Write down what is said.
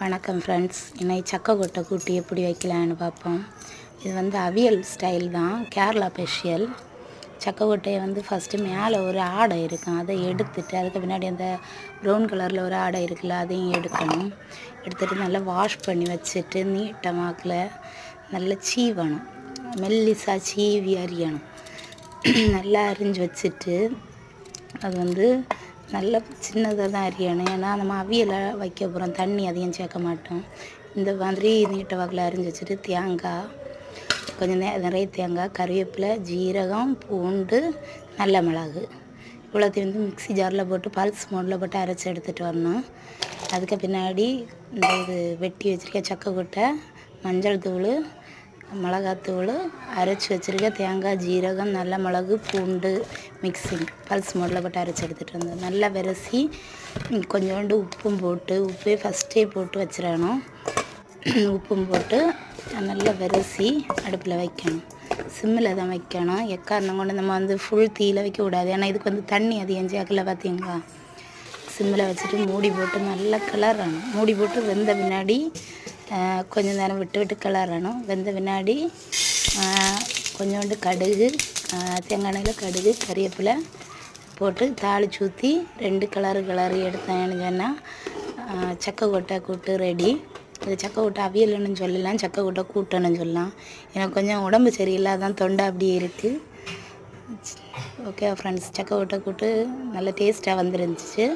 வணக்கம் ஃப்ரெண்ட்ஸ் இன்னைக்கு சக்கை கொட்டை கூட்டி எப்படி வைக்கலான்னு பார்ப்போம். இது வந்து அவியல் ஸ்டைல் தான். கேரளா ஸ்பெஷியல் சக்கை கொட்டையை வந்து ஃபஸ்ட்டு மேலே ஒரு ஆடை இருக்கும். அதை எடுத்துட்டு அதுக்கு பின்னாடி அந்த ப்ரௌன் கலரில் ஒரு ஆடை இருக்குல்ல அதையும் எடுக்கணும். எடுத்துட்டு நல்லா வாஷ் பண்ணி வச்சுட்டு நீட்டமாக்கில். நல்லா சீவணும். மெல்லிசாக சீவி அரியணும். நல்லா அரிஞ்சு வச்சுட்டு அது வந்து நல்ல சின்னதாக தான் அரியணும் ஏன்னா நம்ம அவியலை வைக்க போகிறோம் தண்ணி அதிகம் சேர்க்க மாட்டோம். இந்த மாதிரி நீட்ட வாக்கில் அரிஞ்சு வச்சுட்டு தேங்காய் கொஞ்சம் நே நிறைய தேங்காய் கருவேப்பிலை ஜீரகம் பூண்டு நல்ல மிளகு. இவ்வளோத்தையும் வந்து மிக்ஸி ஜாரில் போட்டு பல்ஸ் மோடில் போட்டு அரைச்சி எடுத்துகிட்டு வரணும். அதுக்கு பின்னாடி இந்த இது வெட்டி வச்சுருக்க சக்கை கொட்டை மஞ்சள் தூள் மிளகாத்தூள் அரைச்சி வச்சுருக்க தேங்காய் ஜீரகம் நல்ல மிளகு பூண்டு மிக்ஸிங் பல்ஸ் மோடில் போட்டு அரைச்சி எடுத்துகிட்டு வந்தோம் நல்லா விரசி கொஞ்சோண்டு உப்பும் போட்டு உப்பே ஃபஸ்ட்டே போட்டு வச்சிடணும். உப்பும் போட்டு நல்லா விரசி அடுப்பில் வைக்கணும். சிம்மில் தான் வைக்கணும். எக்காரணம் கொண்டு நம்ம வந்து ஃபுல் தீயில் வைக்கக்கூடாது ஏன்னா இதுக்கு வந்து தண்ணி அதிகம் சேர்க்கல பார்த்தீங்களா சிம்மில் வச்சுட்டு மூடி போட்டு நல்லா கிளறணும். மூடி போட்டு வெந்த பின்னாடி கொஞ்சம் கொஞ்ச நேரம் விட்டு விட்டு கிளறணும் வெந்த பின்னாடி கொஞ்சோண்டு கடுகு தேங்காயில் தேங்காய் எண்ணெயில் கடுகு கறிவேப்பிலை போட்டு தாளிச்சு ஊற்றி ரெண்டு கலரு கிளறி எடுத்தேன்னு சொன்னால் சக்கை கொட்டை கூட்டு ரெடி இது சக்கை கொட்டை அவியல்னு சொல்லலாம் சக்கை கொட்டை கூட்டணும்னு சொல்லலாம் எனக்கு கொஞ்சம் உடம்பு சரியில்லாதான் தொண்டை அப்படியே இருக்குது ஓகே ஃப்ரெண்ட்ஸ் சக்கை கொட்டை கூட்டு நல்ல டேஸ்ட்டாக வந்துருந்துச்சு